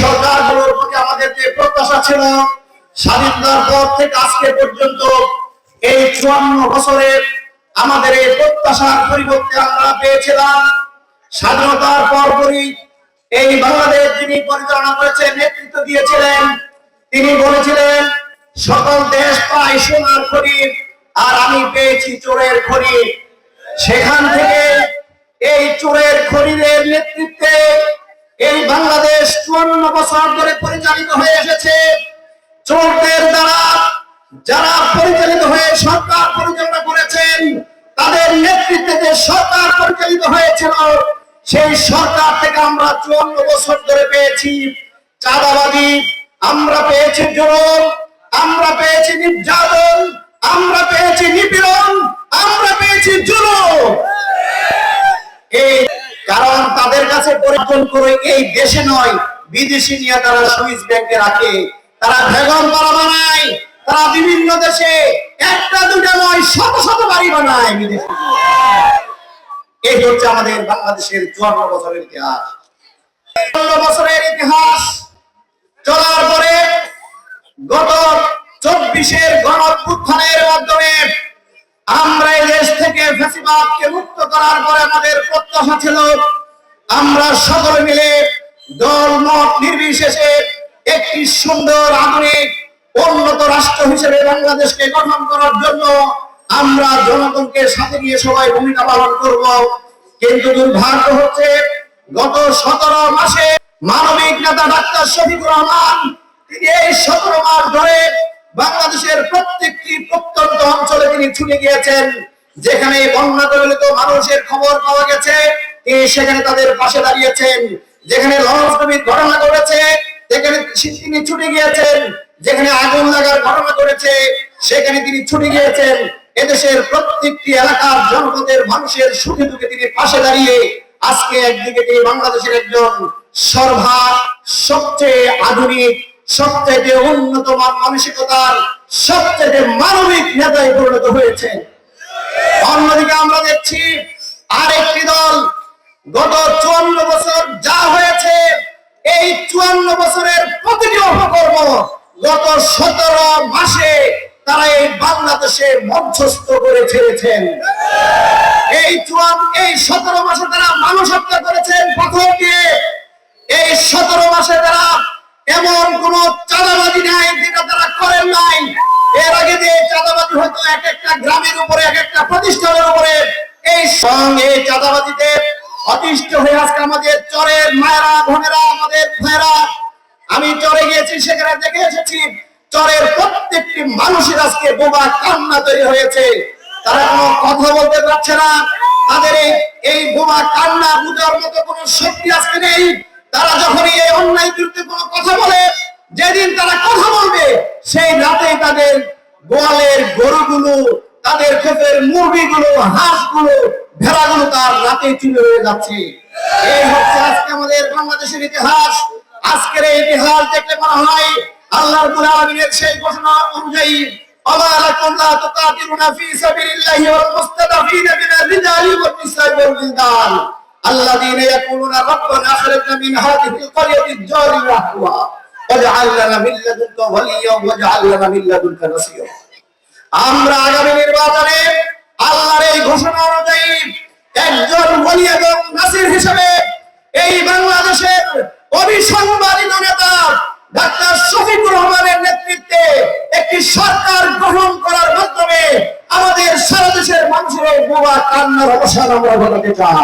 সরকারগুলোর প্রতি আমাদের যে প্রত্যাশা ছিল, স্বাধীনতার পর থেকে আজকে পর্যন্ত এই চুয়ান্ন বছরের আমাদের এই প্রত্যাশার পরিবর্তে আমরা পেয়েছিলাম। স্বাধীনতার পরপরই এই বাংলাদেশ যিনি পরিচালনা করেছেন, নেতৃত্ব দিয়েছিলেন, তিনি বলেছিলেন, সকল দেশ পায় সোনার খড়ি আর আমি পেয়েছি চোরের খড়ি সেখান থেকে এই চোরের খড়িদের নেতৃত্বে এই বাংলাদেশ চুয়ান্ন বছর ধরে পরিচালিত হয়ে এসেছে। চোরদের দ্বারা যারা পরিচালিত হয়ে সরকার পরিচালনা করেছেন, তাদের নেতৃত্বে যে সরকার পরিচালিত হয়েছিল, সেই সরকার থেকে আমরা চুয়ান্ন বছর ধরে পেয়েছি। চাঁদাবাদী আমরা পেয়েছি জোর আমরা পেয়েছি নির্যাতন, আমরা পেয়েছি নিপীড়ন আমরা পেয়েছি জুলুম কারণ তাদের কাছে পরিবর্তন করে এই দেশে নয়, বিদেশি নিয়ে তারা সুইস ব্যাংকে রাখে। তারা বেগম পাড়া বানায়, তারা বিভিন্ন দেশে একটা দুটা নয়, শত শত বাড়ি বানায় বিদেশি। এই হচ্ছে আমাদের বাংলাদেশের চুয়ান্ন বছরের ইতিহাস। চুয়ান্ন বছরের ইতিহাস চলার পরে গত চব্বিশের গণ মাধ্যমে আমরা ফ্যাসিবাদকে মুক্ত করার পরে আমাদের প্রত্যাশা ছিল, আমরা সকলে মিলে দল, মত নির্বিশেষে একটি সুন্দর আধুনিক উন্নত রাষ্ট্র হিসেবে বাংলাদেশকে গঠন করার জন্য আমরা জনগণকে সাথে নিয়ে সবাই ভূমিকা পালন করব। কিন্তু দুর্ভাগ্য হচ্ছে, গত সতেরো মাসে মানবিক নেতা ডাক্তার শফিকুর রহমান, তিনি এই সতেরো মাস ধরে বাংলাদেশের প্রত্যেকটি প্রত্যন্ত অঞ্চলে তিনি ছুটে গিয়েছেন। যেখানে বন্যা কবলিত মানুষের খবর পাওয়া গেছে তিনি সেখানে তাদের পাশে দাঁড়িয়েছেন। যেখানে লঞ্চ ঘটনা ঘটেছে সেখানে তিনি ছুটে গিয়েছেন, যেখানে আগুন লাগার ঘটনা ঘটেছে, সেখানে তিনি ছুটে গিয়েছেন। এদেশের প্রত্যেকটি এলাকার জনপদের মানুষের সুখে দুঃখে তিনি পাশে দাঁড়িয়ে আজকে একদিকে তিনি বাংলাদেশের একজন সর্বা সবচেয়ে আধুনিক সবচেয়ে উন্নত মানসিকতার সবচেয়ে মানবিক নেতায় পরিণত হয়েছে অন্যদিকে আমরা দেখছি আরেকটি দল। গত চুয়ান্ন বছর যা হয়েছে, এই চুয়ান্ন বছরের প্রতিটি অপকর্ম গত সতেরো মাসে তারা এই বাংলাদেশে মধ্যস্থ করে ছেড়েছেন এই চুয়ান, এই সতেরো মাসে তারা মানুষ হত্যা করেছেন দিয়ে। এই সতেরো মাসে তারা সঙ্গে এই অতিষ্ঠ হয়ে আজকে আমাদের চরের মায়েরা, বোনেরা, আমাদের ভাইরা আমি চরে গিয়েছি, সেখানে দেখে এসেছি, চরের প্রত্যেকটি মানুষের আজকে বোবা কান্না তৈরি হয়েছে। তারা কোনো কথা বলতে পারছে না। তাদের এই বোমা কান্না বুঝার মতো কোনো শক্তি আজকে নেই। তারা যখনই এই অন্যায় বিরুদ্ধে কোনো কথা বলে, যেদিন তারা কথা বলবে, সেই রাতে তাদের গোয়ালের গরুগুলো, তাদের ক্ষেতের মুরগিগুলো, হাঁসগুলো ভেড়াগুলো তার রাতে চুলে হয়ে যাচ্ছে এই হচ্ছে আজকে আমাদের বাংলাদেশের ইতিহাস আজকের এই ইতিহাস দেখলে মনে হয় আল্লাহ রাব্বুল আলামিনের সেই ঘোষণা অনুযায়ী وما لكم لا تقاتلون في سبيل الله والمستضعفين من الرجال والنساء والولدان الذين يقولون ربنا اخرجنا من هذه القرية الجار اهلها واجعل لنا من لدنك وليا واجعل لنا من لدنك نصيرا আমরা আগামী নির্বাচনে আল্লাহর অবসান আমরা ঘটাতে চাই।